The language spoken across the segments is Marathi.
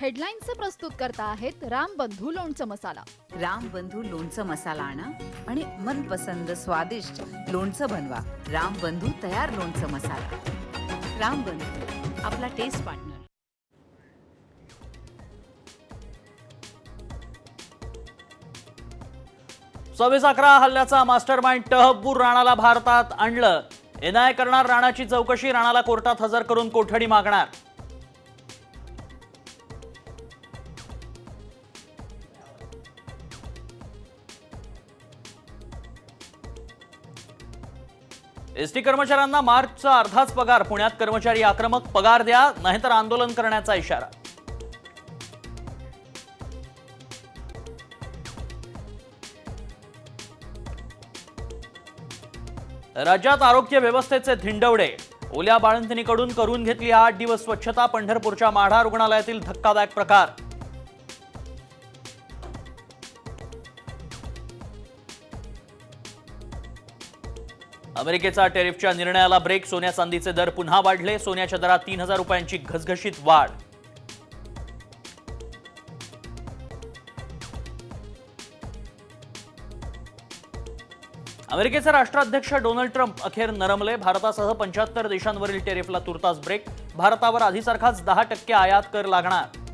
हेडलाईन्सचे प्रस्तुत करता आहेत रामबंधू लोणचं मसाला. रामबंधू लोणचं मसाला आणा आणि मनपसंद स्वादिष्ट लोणचं बनवा. रामबंधू तयार लोणचं मसाला. रामबंधू आपला टेस्ट पार्टनर सव्वीस अकरा हल्ल्याचा मास्टर माइंड टहब्बूर राणाला भारतात आणलं. एनआय करणार राणाची चौकशी राणाला कोर्टात हजर करून कोठडी मागणार. एसटी कर्मचाऱ्यांना मार्चचा अर्धाच पगार. पुण्यात कर्मचारी आक्रमक पगार द्या नाहीतर आंदोलन करण्याचा इशारा. राज्यात आरोग्य व्यवस्थेचे धिंडवडे. ओल्या बाळंतिणीकडून करून घेतली आठ दिवस स्वच्छता पंढरपूरच्या माढा रुग्णालयातील धक्कादायक प्रकार. अमेरिकेचा टेरिफच्या निर्णयाला ब्रेक सोन्या चांदीचे दर पुन्हा वाढले सोन्याच्या दरात तीन हजार रुपयांची घसघशीत वाढ. अमेरिकेचे राष्ट्राध्यक्ष डोनाल्ड ट्रम्प अखेर नरमले भारतासह पंच्याहत्तर देशांवरील टेरिफला तुर्तास ब्रेक भारतावर आधीसारखाच दहा टक्के आयात कर लागणार.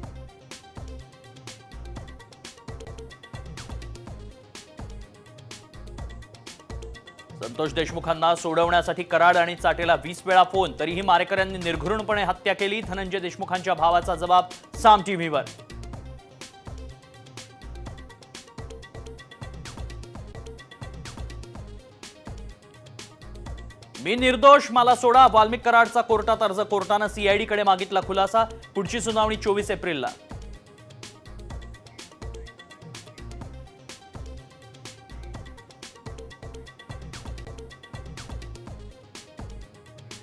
संतोष देशमुखांना सोडवण्यासाठी कराड आणि चाटेला वीस वेळा फोन. तरीही मारेकऱ्यांनी निर्घृणपणे हत्या केली. धनंजय देशमुखांच्या भावाचा जबाब साम टीव्हीवर. मी निर्दोष मला सोडा. वाल्मिक कराडचा कोर्टात अर्ज. कोर्टानं सीआयडीकडे मागितला खुलासा. पुढची सुनावणी चोवीस एप्रिलला.